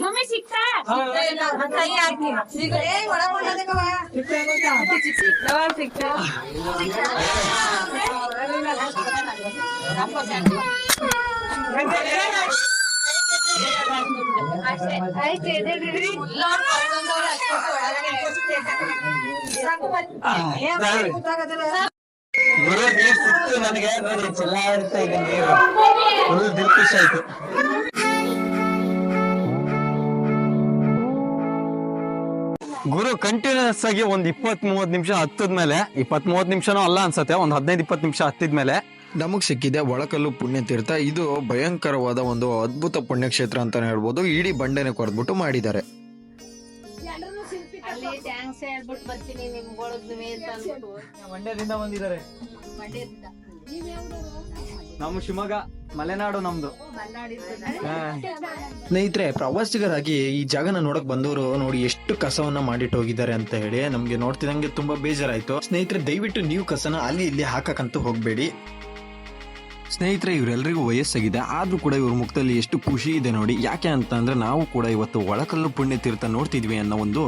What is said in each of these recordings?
Mummy ಸಿಕ್ತಾ ಕೈ ಹಾಕಿ ಈಗ ಏ ಒಳಗೊಂಡದಕ್ಕವ ಸಿಕ್ತಾ ಆಯ್ತು ಎದ್ದೇಳ್ರಿ. ಏನ್ ಮಾಡಿ ಗೊತ್ತಾಗೋದಿಲ್ಲ. ಗುರು ನೀರ್ ಸಿಕ್ತು ನನಗೆ ನೋಡಿ ಚೆಲ್ಲಾಡ್ತಾ ಇದೆ ನೀರು ಫುಲ್ ದಿಲ್ ಖುಷಿ ಆಯ್ತು ಗುರು ಕಂಟಿನ್ಯೂಸ್ ಆಗಿ ಒಂದ್ ಇಪ್ಪತ್ ಮೂವತ್ ನಿಮಿಷ ಹತ್ತದ್ಮೇಲೆ ಇಪ್ಪತ್ ಮೂವತ್ ನಿಮಿಷನೂ ಅಲ್ಲ ಅನ್ಸತ್ತೆ, ಒಂದ್ ಹದಿನೈದು ಇಪ್ಪತ್ ನಿಮಿಷ ಹತ್ತಿದ್ಮೇಲೆ ನಮಗ್ ಸಿಕ್ಕಿದೆ ಒಳಕಲ್ಲು ಪುಣ್ಯತೀರ್ಥ. ಇದು ಭಯಂಕರವಾದ ಒಂದು ಅದ್ಭುತ ಪುಣ್ಯಕ್ಷೇತ್ರ ಅಂತಾನೆ ಹೇಳ್ಬೋದು. ಇಡೀ ಬಂಡೆನೆ ಕೊರೆದ್ಬಿಟ್ಟು ಮಾಡಿದ್ದಾರೆ. ಅಲ್ಲಿ ಟ್ಯಾಂಕ್ಸ್ ಹೇಳ್ಬಿಟ್ಟು ಬರ್ತೀನಿ ಅಂತ ಮಂಡ್ಯದಿಂದ ಬಂದಿದ್ದಾರೆ. ಮಂಡ್ಯದಿಂದ. ನಮ್ಮ ಶಿವಮೊಗ್ಗ ಮಲೆನಾಡು ನಮ್ದು. ಸ್ನೇಹಿತರೆ ಪ್ರವಾಸಿಗರಾಗಿ ಈ ಜಾಗನ ನೋಡಕ್ ಬಂದವರು ನೋಡಿ ಎಷ್ಟು ಕಸವನ್ನ ಮಾಡಿಟ್ಟು ಹೋಗಿದ್ದಾರೆ ಅಂತ ಹೇಳಿ ನಮ್ಗೆ ನೋಡ್ತಿದಂಗೆ ತುಂಬಾ ಬೇಜಾರಾಯ್ತು. ಸ್ನೇಹಿತರೆ ದಯವಿಟ್ಟು ನೀವು ಕಸನ ಅಲ್ಲಿ ಇಲ್ಲಿ ಹಾಕಕ್ಕಂತೂ ಹೋಗ್ಬೇಡಿ. ಸ್ನೇಹಿತರೆ ಇವರೆಲ್ಲರಿಗೂ ವಯಸ್ಸಾಗಿದೆ. ಆದ್ರೂ ಕೂಡ ಇವ್ರ ಮುಖದಲ್ಲಿ ಎಷ್ಟು ಖುಷಿ ಇದೆ ನೋಡಿ, ಯಾಕೆ ಅಂತ ಅಂದ್ರೆ ನಾವು ಕೂಡ ಇವತ್ತು ಒಳಕಲ್ಲು ಪುಣ್ಯ ತೀರ್ಥ ನೋಡ್ತಿದ್ವಿ ಅನ್ನೋ ಒಂದು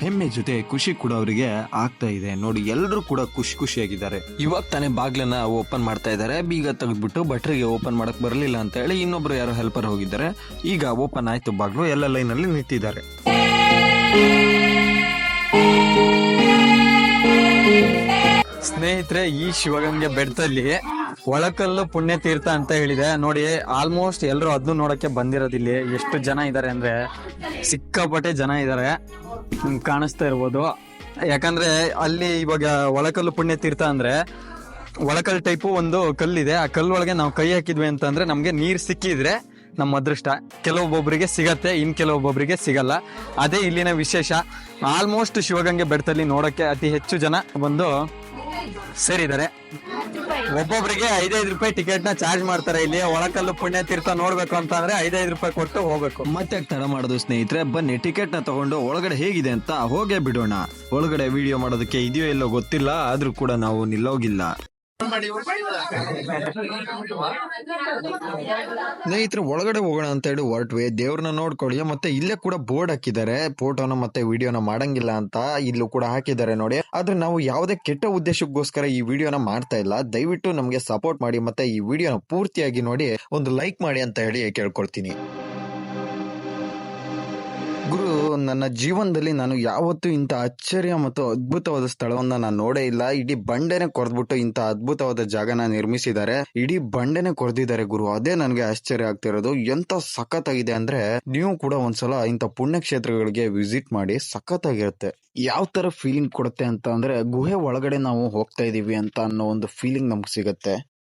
ಹೆಮ್ಮೆ ಜೊತೆ ಖುಷಿ ಕೂಡ ಅವರಿಗೆ ಆಗ್ತಾ ಇದೆ. ನೋಡಿ ಎಲ್ಲರೂ ಕೂಡ ಖುಷಿ ಖುಷಿಯಾಗಿದ್ದಾರೆ. ಇವಾಗ ತಾನೇ ಬಾಗ್ಲನ್ನ ಓಪನ್ ಮಾಡ್ತಾ ಇದ್ದಾರೆ. ಬೀಗ ತೆಗೆದ್ಬಿಟ್ಟು ಭಟ್ರಿಗೆ ಓಪನ್ ಮಾಡಕ್ ಬರಲಿಲ್ಲ ಅಂತ ಹೇಳಿ ಇನ್ನೊಬ್ರು ಯಾರೋ ಹೆಲ್ಪರ್ ಹೋಗಿದ್ದಾರೆ. ಈಗ ಓಪನ್ ಆಯ್ತು ಬಾಗ್ಲು, ಎಲ್ಲ ಲೈನ್ ಅಲ್ಲಿ ನಿಂತಿದ್ದಾರೆ. ಸ್ನೇಹಿತರೆ, ಈ ಶಿವಗಂಗೆ ಬೆಟ್ಟದಲ್ಲಿ ಒಳಕಲ್ಲು ಪುಣ್ಯ ತೀರ್ಥ ಅಂತ ಹೇಳಿದೆ. ನೋಡಿ ಆಲ್ಮೋಸ್ಟ್ ಎಲ್ಲರೂ ಅದನ್ನು ನೋಡಕ್ಕೆ ಬಂದಿರೋದಿಲ್ಲಿ ಎಷ್ಟು ಜನ ಇದ್ದಾರೆ ಅಂದ್ರೆ, ಸಿಕ್ಕಾಪಟ್ಟೆ ಜನ ಇದ್ದಾರೆ ಕಾಣಿಸ್ತಾ ಇರ್ಬೋದು. ಯಾಕಂದ್ರೆ, ಅಲ್ಲಿ ಇವಾಗ ಒಳಕಲ್ಲು ಪುಣ್ಯ ತೀರ್ಥ ಅಂದ್ರೆ ಒಳಕಲ್ ಟೈಪು ಒಂದು ಕಲ್ಲಿದೆ. ಆ ಕಲ್ಲೊಳಗೆ ನಾವು ಕೈ ಹಾಕಿದ್ವಿ ಅಂತಂದ್ರೆ, ನಮಗೆ ನೀರು ಸಿಕ್ಕಿದ್ರೆ ನಮ್ಮ ಅದೃಷ್ಟ. ಕೆಲವೊಬ್ಬೊಬ್ಬರಿಗೆ ಸಿಗತ್ತೆ, ಇನ್ ಕೆಲವೊಬ್ಬೊಬ್ಬರಿಗೆ ಸಿಗಲ್ಲ. ಅದೇ ಇಲ್ಲಿನ ವಿಶೇಷ. ಆಲ್ಮೋಸ್ಟ್ ಶಿವಗಂಗೆ ಬೆಟ್ಟದಲ್ಲಿ ನೋಡಕ್ಕೆ ಅತಿ ಹೆಚ್ಚು ಜನ ಬಂದು ಸೇರಿದ್ದಾರೆ. ಒಬ್ಬೊಬ್ಬರಿಗೆ ಐದೈದು ರೂಪಾಯಿ ಟಿಕೆಟ್ನ ಚಾರ್ಜ್ ಮಾಡ್ತಾರೆ. ಇಲ್ಲಿ ಒಳಕಲ್ಲು ಪುಣ್ಯ ತೀರ್ಥ ನೋಡ್ಬೇಕು ಅಂತ ಅಂದ್ರೆ ಐದೈದು ರೂಪಾಯಿ ಕೊಟ್ಟು ಹೋಗ್ಬೇಕು. ಮತ್ತೆ ತಡ ಮಾಡೋದು ಸ್ನೇಹಿತರೆ, ಬನ್ನಿ ಟಿಕೆಟ್ನ ತಗೊಂಡು ಒಳಗಡೆ ಹೇಗಿದೆ ಅಂತ ಹೋಗೇ ಬಿಡೋಣ. ಒಳಗಡೆ ವಿಡಿಯೋ ಮಾಡೋದಕ್ಕೆ ಇದೆಯೋ ಇಲ್ಲೋ ಗೊತ್ತಿಲ್ಲ, ಆದ್ರೂ ಕೂಡ ನಾವು ನಿಲ್ಲೋಗಿಲ್ಲ. ಸ್ನೇಹಿತರೆ, ಒಳಗಡೆ ಹೋಗೋಣ ಅಂತ ಹೇಳಿ ಹೊರಟ್ವಿ. ದೇವ್ರನ್ನ ನೋಡ್ಕೊಳ್ಳಿ. ಮತ್ತೆ ಇಲ್ಲೇ ಕೂಡ ಬೋರ್ಡ್ ಹಾಕಿದ್ದಾರೆ. ಫೋಟೋನ ಮತ್ತೆ ವಿಡಿಯೋನ ಮಾಡಂಗಿಲ್ಲ ಅಂತ ಇಲ್ಲೂ ಕೂಡ ಹಾಕಿದ್ದಾರೆ ನೋಡಿ. ಆದ್ರೆ ನಾವು ಯಾವುದೇ ಕೆಟ್ಟ ಉದ್ದೇಶಕ್ಕೋಸ್ಕರ ಈ ವಿಡಿಯೋನ ಮಾಡ್ತಾ ಇಲ್ಲ. ದಯವಿಟ್ಟು ನಮ್ಗೆ ಸಪೋರ್ಟ್ ಮಾಡಿ ಮತ್ತೆ ಈ ವಿಡಿಯೋನ ಪೂರ್ತಿಯಾಗಿ ನೋಡಿ. ಒಂದು ಲೈಕ್ ಮಾಡಿ ಅಂತ ಹೇಳಿ ಕೇಳ್ಕೊಳ್ತೀನಿ. ಗುರು, ನನ್ನ ಜೀವನದಲ್ಲಿ ನಾನು ಯಾವತ್ತೂ ಇಂಥ ಆಶ್ಚರ್ಯ ಮತ್ತು ಅದ್ಭುತವಾದ ಸ್ಥಳವನ್ನ ನಾನು ನೋಡೇ ಇಲ್ಲ. ಇಡೀ ಬಂಡೆನೆ ಕೊರೆದ್ಬಿಟ್ಟು ಇಂಥ ಅದ್ಭುತವಾದ ಜಾಗನ ನಿರ್ಮಿಸಿದ್ದಾರೆ. ಇಡೀ ಬಂಡೆನೆ ಕೊರೆದಿದ್ದಾರೆ ಗುರು. ಅದೇ ನನಗೆ ಆಶ್ಚರ್ಯ ಆಗ್ತಿರೋದು. ಎಂತ ಸಖತ್ತಾಗಿದೆ ಅಂದ್ರೆ ನೀವು ಕೂಡ ಒಂದ್ಸಲ ಇಂಥ ಪುಣ್ಯಕ್ಷೇತ್ರಗಳಿಗೆ ವಿಸಿಟ್ ಮಾಡಿ ಸಖತ್ತಾಗಿರುತ್ತೆ. ಯಾವ ತರ ಫೀಲಿಂಗ್ ಕೊಡುತ್ತೆ ಅಂತ ಅಂದ್ರೆ ಗುಹೆ ಒಳಗಡೆ ನಾವು ಹೋಗ್ತಾ ಇದೀವಿ ಅಂತ ಅನ್ನೋ ಒಂದು ಫೀಲಿಂಗ್ ನಮ್ಗೆ ಸಿಗುತ್ತೆ.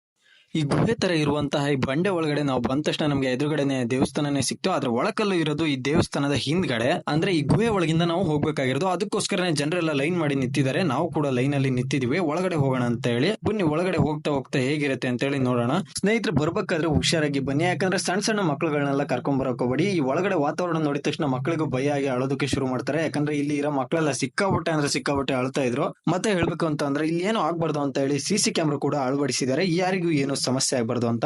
ಈ ಗುಹೆ ತರ ಇರುವಂತಹ ಈ ಬಂಡೆ ಒಳಗಡೆ ನಾವು ಬಂದ ತಕ್ಷಣ ನಮ್ಗೆ ಎದುರುಗಡೆನೆ ದೇವಸ್ಥಾನನೇ ಸಿಕ್ತು. ಅದ್ರ ಒಳಕಲ್ಲು ಇರೋದು ಈ ದೇವಸ್ಥಾನದ ಹಿಂದ್ಗಡೆ. ಅಂದ್ರೆ ಈ ಗುಹೆ ಒಳಗಿಂದ ನಾವು ಹೋಗ್ಬೇಕಾಗಿರೋದು. ಅದಕ್ಕೋಸ್ಕರನೇ ಜನರೆಲ್ಲ ಲೈನ್ ಮಾಡಿ ನಿಂತಿದ್ದಾರೆ. ನಾವು ಕೂಡ ಲೈನ್ ಅಲ್ಲಿ ನಿಂತಿದೀವಿ ಒಳಗಡೆ ಹೋಗೋಣ ಅಂತ ಹೇಳಿ. ಬನ್ನಿ, ಒಳಗಡೆ ಹೋಗ್ತಾ ಹೋಗ್ತಾ ಹೇಗಿರುತ್ತೆ ಅಂತ ಹೇಳಿ ನೋಡೋಣ. ಸ್ನೇಹಿತರು, ಬರ್ಬೇಕಾದ್ರೆ ಹುಷಾರಾಗಿ ಬನ್ನಿ. ಯಾಕಂದ್ರೆ ಸಣ್ಣ ಸಣ್ಣ ಮಕ್ಕಳುಗಳನ್ನೆಲ್ಲ ಕರ್ಕೊಂಡ್ ಬರೋಕೋಬೇಡಿ. ಈ ಒಳಗಡೆ ವಾತಾವರಣ ನೋಡಿದ ತಕ್ಷಣ ಮಕ್ಕಳಿಗೂ ಭಯ ಆಗಿ ಅಳೋದಕ್ಕೆ ಶುರು ಮಾಡ್ತಾರೆ. ಯಾಕಂದ್ರೆ ಇಲ್ಲಿ ಇರೋ ಮಕ್ಕಳೆಲ್ಲ ಸಿಕ್ಕಾಬಟ್ಟೆ ಅಂದ್ರೆ ಸಿಕ್ಕಾಬಟ್ಟೆ ಅಳ್ತಾ ಇದ್ರು. ಮತ್ತೆ ಹೇಳ್ಬೇಕು ಅಂತ ಅಂದ್ರೆ ಇಲ್ಲಿ ಏನು ಆಗ್ಬಾರ್ದು ಅಂತ ಹೇಳಿ ಸಿಸಿ ಕ್ಯಾಮ್ರಾ ಕೂಡ ಅಳವಡಿಸಿದ್ದಾರೆ. ಯಾರಿಗೂ ಏನು ಸಮಸ್ಯೆ ಆಗ್ಬಾರ್ದು ಅಂತ.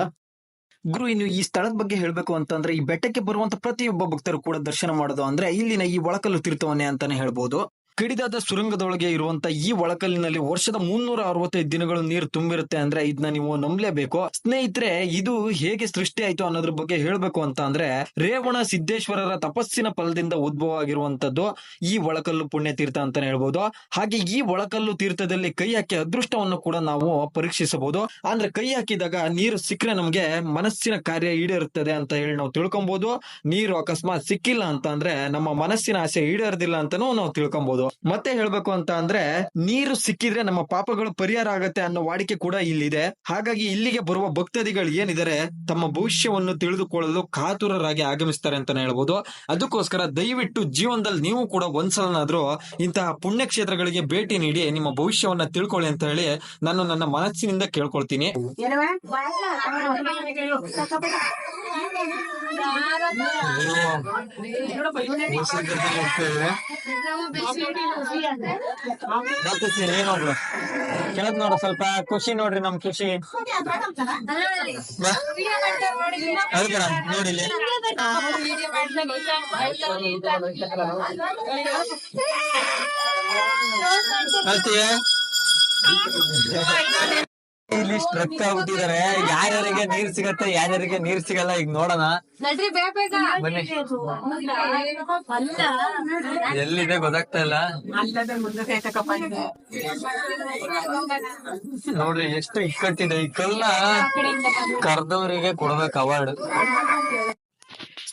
ಗುರು, ಇನ್ನು ಈ ಸ್ಥಳದ ಬಗ್ಗೆ ಹೇಳ್ಬೇಕು ಅಂತಂದ್ರೆ, ಈ ಬೆಟ್ಟಕ್ಕೆ ಬರುವಂತ ಪ್ರತಿಯೊಬ್ಬ ಭಕ್ತರು ಕೂಡ ದರ್ಶನ ಮಾಡೋದು ಅಂದ್ರೆ, ಇಲ್ಲಿನ ಈ ಒಳಕಲ್ಲು ತೀರ್ಥವನ್ನೇ ಅಂತಾನೆ ಹೇಳ್ಬೋದು. ಕಡಿದಾದ ಸುರಂಗದೊಳಗೆ ಇರುವಂತ ಈ ಒಳಕಲ್ಲಿನಲ್ಲಿ ವರ್ಷದ ಮುನ್ನೂರ ಅರವತ್ತೈದು ದಿನಗಳು ನೀರು ತುಂಬಿರುತ್ತೆ ಅಂದ್ರೆ ಇದನ್ನ ನೀವು ನಂಬಲೇಬೇಕು. ಸ್ನೇಹಿತರೆ, ಇದು ಹೇಗೆ ಸೃಷ್ಟಿ ಆಯ್ತು ಅನ್ನೋದ್ರ ಬಗ್ಗೆ ಹೇಳ್ಬೇಕು ಅಂತ ಅಂದ್ರೆ ರೇವಣ ಸಿದ್ದೇಶ್ವರರ ತಪಸ್ಸಿನ ಫಲದಿಂದ ಉದ್ಭವ ಆಗಿರುವಂತದ್ದು ಈ ಒಳಕಲ್ಲು ಪುಣ್ಯ ತೀರ್ಥ ಅಂತಾನೆ ಹೇಳ್ಬಹುದು ಹಾಗೆ ಈ ಒಳಕಲ್ಲು ತೀರ್ಥದಲ್ಲಿ ಕೈ ಹಾಕಿ ಅದೃಷ್ಟವನ್ನು ಕೂಡ ನಾವು ಪರೀಕ್ಷಿಸಬಹುದು. ಅಂದ್ರೆ ಕೈ ಹಾಕಿದಾಗ ನೀರು ಸಿಕ್ಕರೆ ನಮ್ಗೆ ಮನಸ್ಸಿನ ಕಾರ್ಯ ಈಡೇರುತ್ತದೆ ಅಂತ ಹೇಳಿ ನಾವು ತಿಳ್ಕೊಬಹುದು ನೀರು ಅಕಸ್ಮಾತ್ ಸಿಕ್ಕಿಲ್ಲ ಅಂತ ಅಂದ್ರೆ ನಮ್ಮ ಮನಸ್ಸಿನ ಆಸೆ ಈಡೇರದಿಲ್ಲ ಅಂತಾನೂ ನಾವು ತಿಳ್ಕೊಬಹುದು ಮತ್ತೆ ಹೇಳ್ಬೇಕು ಅಂತ ಅಂದ್ರೆ ನೀರು ಸಿಕ್ಕಿದ್ರೆ ನಮ್ಮ ಪಾಪಗಳು ಪರಿಹಾರ ಆಗತ್ತೆ ಅನ್ನೋ ವಾಡಿಕೆ ಕೂಡ ಇಲ್ಲಿದೆ. ಹಾಗಾಗಿ ಇಲ್ಲಿಗೆ ಬರುವ ಭಕ್ತಾದಿಗಳು ಏನಿದ್ದಾರೆ ತಮ್ಮ ಭವಿಷ್ಯವನ್ನು ತಿಳಿದುಕೊಳ್ಳಲು ಕಾತುರರಾಗಿ ಆಗಮಿಸ್ತಾರೆ ಅಂತಾನೆ ಹೇಳ್ಬೋದು. ಅದಕ್ಕೋಸ್ಕರ ದಯವಿಟ್ಟು ಜೀವನದಲ್ಲಿ ನೀವು ಕೂಡ ಒಂದ್ಸಲನಾದ್ರೂ ಇಂತಹ ಪುಣ್ಯಕ್ಷೇತ್ರಗಳಿಗೆ ಭೇಟಿ ನೀಡಿ ನಿಮ್ಮ ಭವಿಷ್ಯವನ್ನ ತಿಳ್ಕೊಳ್ಳಿ ಅಂತ ಹೇಳಿ ನಾನು ನನ್ನ ಮನಸ್ಸಿನಿಂದ ಕೇಳ್ಕೊಳ್ತೀನಿ. ಕೆಳಗ್ ನೋಡ್ರಿ ಸ್ವಲ್ಪ ಖುಷಿ ನೋಡ್ರಿ ನಮ್ ಖುಷಿ ಕಣ ನೋಡಿಲ್ಲಿ ಅಳ್ತೀಯ ಇಲ್ಲಿ ಸ್ಟ್ರಕ್ ಆಗ್ಬಿಟ್ಟಿದಾರೆ. ಯಾರ್ಯಾರಿಗೆ ನೀರ್ ಸಿಗತ್ತೆ ಯಾರ್ಯಾರಿಗೆ ನೀರ್ ಸಿಗಲ್ಲ ಈಗ ನೋಡೋಣ. ಬನ್ನಿ. ಎಲ್ಲಿದೆ ಗೊತ್ತಾಗ್ತಾ ಇಲ್ಲ. ನೋಡ್ರಿ ಎಷ್ಟು ಇಕ್ಕಟ್ಟಿದೆ. ಈ ಕಲ್ಲ ಕರ್ದವರಿಗೆ ಕೊಡ್ಬೇಕು ಅವಾರ್ಡ್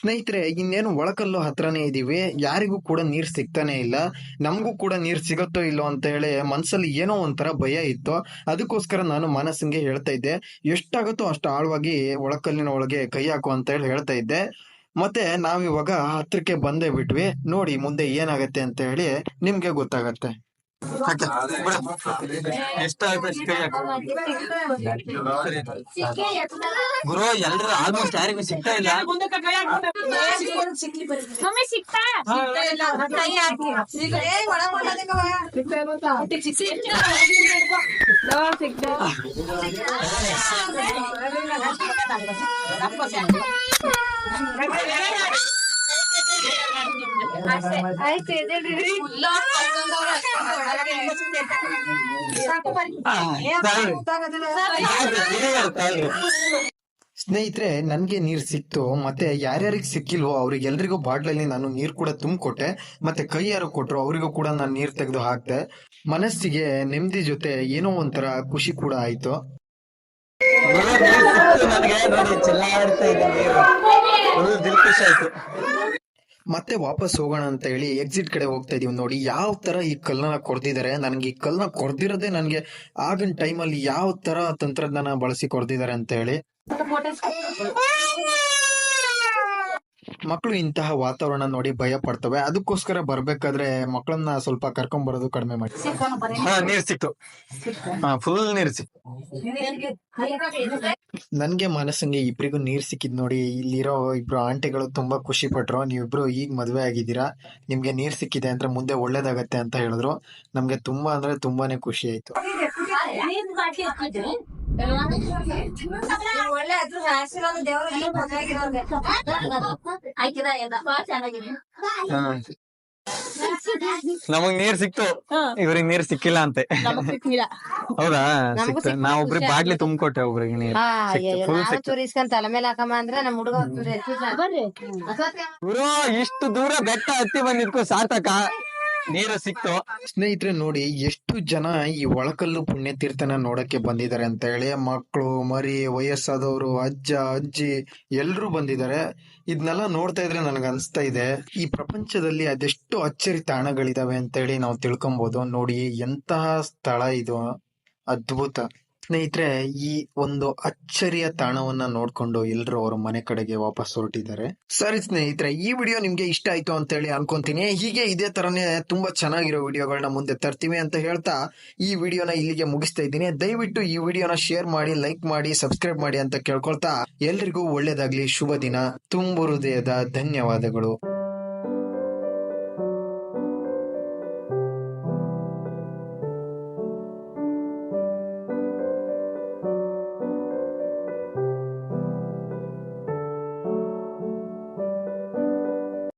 ಸ್ನೇಹಿತರೆ, ಇನ್ನೇನು ಒಳಕಲ್ಲು ಹತ್ರನೇ ಇದ್ದೀವಿ ಯಾರಿಗೂ ಕೂಡ ನೀರು ಸಿಗ್ತಾನೆ ಇಲ್ಲ. ನಮಗೂ ಕೂಡ ನೀರು ಸಿಗತ್ತೋ ಇಲ್ಲೋ ಅಂತ ಹೇಳಿ ಮನಸ್ಸಲ್ಲಿ ಏನೋ ಒಂಥರ ಭಯ ಇತ್ತು. ಅದಕ್ಕೋಸ್ಕರ ನಾನು ಮನಸ್ಸಿಗೆ ಹೇಳ್ತಾ ಇದ್ದೆ. ಎಷ್ಟಾಗುತ್ತೋ ಅಷ್ಟು ಆಳವಾಗಿ ಒಳಕಲ್ಲಿನ ಒಳಗೆ ಕೈ ಹಾಕು ಅಂತ ಹೇಳಿ ಹೇಳ್ತಾ ಇದ್ದೆ. ಮತ್ತೆ ನಾವಿವಾಗ ಹತ್ರಕ್ಕೆ ಬಂದೇ ಬಿಟ್ವಿ. ನೋಡಿ ಮುಂದೆ ಏನಾಗತ್ತೆ ಅಂತ ಹೇಳಿ ನಿಮ್ಗೆ ಗೊತ್ತಾಗತ್ತೆ. ಗುರು ಎಲ್ರು ಆಲ್ಮೋಸ್ಟ್ ಯಾರಿಗೂ ಸಿಗ್ತಾ ಇಲ್ಲ ಮಮ್ಮಿ ಸಿಕ್ತಾ ಕೈ ಹಾಕಿ ಏ ಒಳಗೊಂಡದಕ್ಕವ ಆಯ್ತು ಎದ್ದೇಳ್ರಿ ಹಾ, ತಾಳ್ರಿ. ತಾಳ್ರಿ, ತಾಳ್ರಿ. ಸ್ನೇಹಿತರೆ ನನ್ಗೆ ನೀರ್ ಸಿಕ್ತು ಮತ್ತೆ ಯಾರ್ಯಾರಿಗೆ ಸಿಕ್ಕಿಲ್ವೋ ಅವ್ರಿಗೆಲ್ರಿಗೂ ಬಾಟ್ಲಲ್ಲಿ ನಾನು ನೀರ್ ಕೂಡ ತುಂಬಿಕೊಟ್ಟೆ ಮತ್ತೆ ಕೈ ಯಾರು ಕೊಟ್ರು ಅವರಿಗೂ ಕೂಡ ನಾನು ನೀರ್ ತೆಗೆದು ಹಾಕ್ದೆ. ಮನಸ್ಸಿಗೆ ನೆಮ್ಮದಿ ಜೊತೆ ಏನೋ ಒಂಥರ ಖುಷಿ ಕೂಡ ಆಯ್ತು. ಖುಷಿ ಆಯ್ತು. ಮತ್ತೆ ವಾಪಸ್ ಹೋಗೋಣ ಅಂತ ಹೇಳಿ ಎಕ್ಸಿಟ್ ಕಡೆ ಹೋಗ್ತಾ ಇದೀವಿ ನೋಡಿ. ಯಾವ ತರ ಈ ಕಲ್ಲನ್ನ ಕೊಡ್ದಿದ್ದಾರೆ ನನ್ಗೆ ಈ ಕಲ್ಲನ್ನ ಕೊಡ್ದಿರೋದೇ ನನ್ಗೆ ಆಗಿನ ಟೈಮಲ್ಲಿ ಯಾವ ತರ ತಂತ್ರಜ್ಞಾನ ಬಳಸಿ ಕೊಡ್ದಿದ್ದಾರೆ ಅಂತ ಹೇಳಿ. ಮಕ್ಕಳು ಇಂತಹ ವಾತಾವರಣ ನೋಡಿ ಭಯ ಪಡ್ತವೆ. ಅದಕ್ಕೋಸ್ಕರ ಬರ್ಬೇಕಾದ್ರೆ ಮಕ್ಕಳನ್ನ ಸ್ವಲ್ಪ ಕರ್ಕೊಂಡ್ ಬರೋದು ಕಡಿಮೆ ಮಾಡಿ. ಹಾ ನೀರ್ ಸಿಕ್ತು. ಹಾ ಫುಲ್ ನೀರ್ ಸಿಕ್ತು. ನನ್ಗೆ ಮನಸ್ಸಂಗೆ ಇಬ್ರಿಗೂ ನೀರ್ ಸಿಕ್ಕಿದ್ ನೋಡಿ ಇಲ್ಲಿರೋ ಇಬ್ರು ಆಂಟಿಗಳು ತುಂಬಾ ಖುಷಿ ಪಟ್ರು. ನೀವಿಬ್ರು ಈಗ ಮದ್ವೆ ಆಗಿದ್ದೀರಾ? ನಿಮ್ಗೆ ನೀರ್ ಸಿಕ್ಕಿದೆ ಅಂದ್ರೆ ಮುಂದೆ ಒಳ್ಳೇದಾಗತ್ತೆ ಅಂತ ಹೇಳಿದ್ರು. ನಮ್ಗೆ ತುಂಬಾ ಅಂದ್ರೆ ತುಂಬಾನೇ ಖುಷಿ ಆಯ್ತು. ಒಳ್ಳೆ ಅದ್ರ ಆಶೀರ್ವಾದ. ನಮಗ್ ನೀರ್ ಸಿಕ್ತು. ಇವ್ರಿಗೆ ನೀರ್ ಸಿಕ್ಕಿಲ್ಲ ಅಂತೆ. ಹೌದಾ? ಸಿಕ್ತು. ನಾವ್ ಒಬ್ರಿಗೆ ಬಾಟ್ಲಿ ತುಂಬಿಕೊಟ್ಟೆ ಒಬ್ರಿಗೆ ನೀರ್. ತಲೆ ಮೇಲೆ ಹಾಕಮ್ಮ ಅಂದ್ರೆ ನಮ್ ಹುಡುಗ ಬರ್ರಿ. ಗುರು ಇಷ್ಟು ದೂರ ಬೆಟ್ಟ ಹತ್ತಿ ಬಂದಿದ್ಕು ಸಾರ್ಥಕ. ನೀರು ಸಿಕ್ತು ಸ್ನೇಹಿತರೆ, ನೋಡಿ, ಎಷ್ಟು ಜನ ಈ ಒಳಕಲ್ಲು ಪುಣ್ಯತೀರ್ಥನ ನೋಡಕ್ಕೆ ಬಂದಿದ್ದಾರೆ ಅಂತ ಹೇಳಿ, ಮಕ್ಕಳು, ಮರಿ, ವಯಸ್ಸಾದವರು, ಅಜ್ಜ, ಅಜ್ಜಿ, ಎಲ್ರು ಬಂದಿದ್ದಾರೆ. ಇದನ್ನೆಲ್ಲ ನೋಡ್ತಾ ಇದ್ರೆ ನನಗೆ ಅನ್ಸ್ತಾ ಇದೆ, ಈ ಪ್ರಪಂಚದಲ್ಲಿ ಅದೆಷ್ಟು ಅಚ್ಚರಿ ತಾಣಗಳಿದಾವೆ ಅಂತ ಹೇಳಿ ನಾವು ತಿಳ್ಕೊಬಹುದು ನೋಡಿ, ಎಂತಹ ಸ್ಥಳ ಇದು. ಅದ್ಭುತ. ಸ್ನೇಹಿತರೆ, ಈ ಒಂದು ಅಚ್ಚರಿಯ ತಾಣವನ್ನ ನೋಡ್ಕೊಂಡು ಎಲ್ರು ಅವರ ಮನೆ ಕಡೆಗೆ ವಾಪಸ್ ಹೊರಟಿದ್ದಾರೆ. ಸರಿ ಸ್ನೇಹಿತರೆ, ಈ ವಿಡಿಯೋ ನಿಮ್ಗೆ ಇಷ್ಟ ಆಯ್ತು ಅಂತ ಹೇಳಿ ಅನ್ಕೊಂತೀನಿ. ಹೀಗೆ ಇದೇ ತರನೇ ತುಂಬಾ ಚೆನ್ನಾಗಿರೋ ವಿಡಿಯೋಗಳನ್ನ ಮುಂದೆ ತರ್ತೀವಿ ಅಂತ ಹೇಳ್ತಾ ಈ ವಿಡಿಯೋನ ಇಲ್ಲಿಗೆ ಮುಗಿಸ್ತಾ ಇದ್ದೀನಿ. ದಯವಿಟ್ಟು ಈ ವಿಡಿಯೋನ ಶೇರ್ ಮಾಡಿ, ಲೈಕ್ ಮಾಡಿ, ಸಬ್ಸ್ಕ್ರೈಬ್ ಮಾಡಿ ಅಂತ ಕೇಳ್ಕೊಳ್ತಾ ಎಲ್ರಿಗೂ ಒಳ್ಳೇದಾಗ್ಲಿ. ಶುಭ ದಿನ. ತುಂಬು ಹೃದಯದ ಧನ್ಯವಾದಗಳು.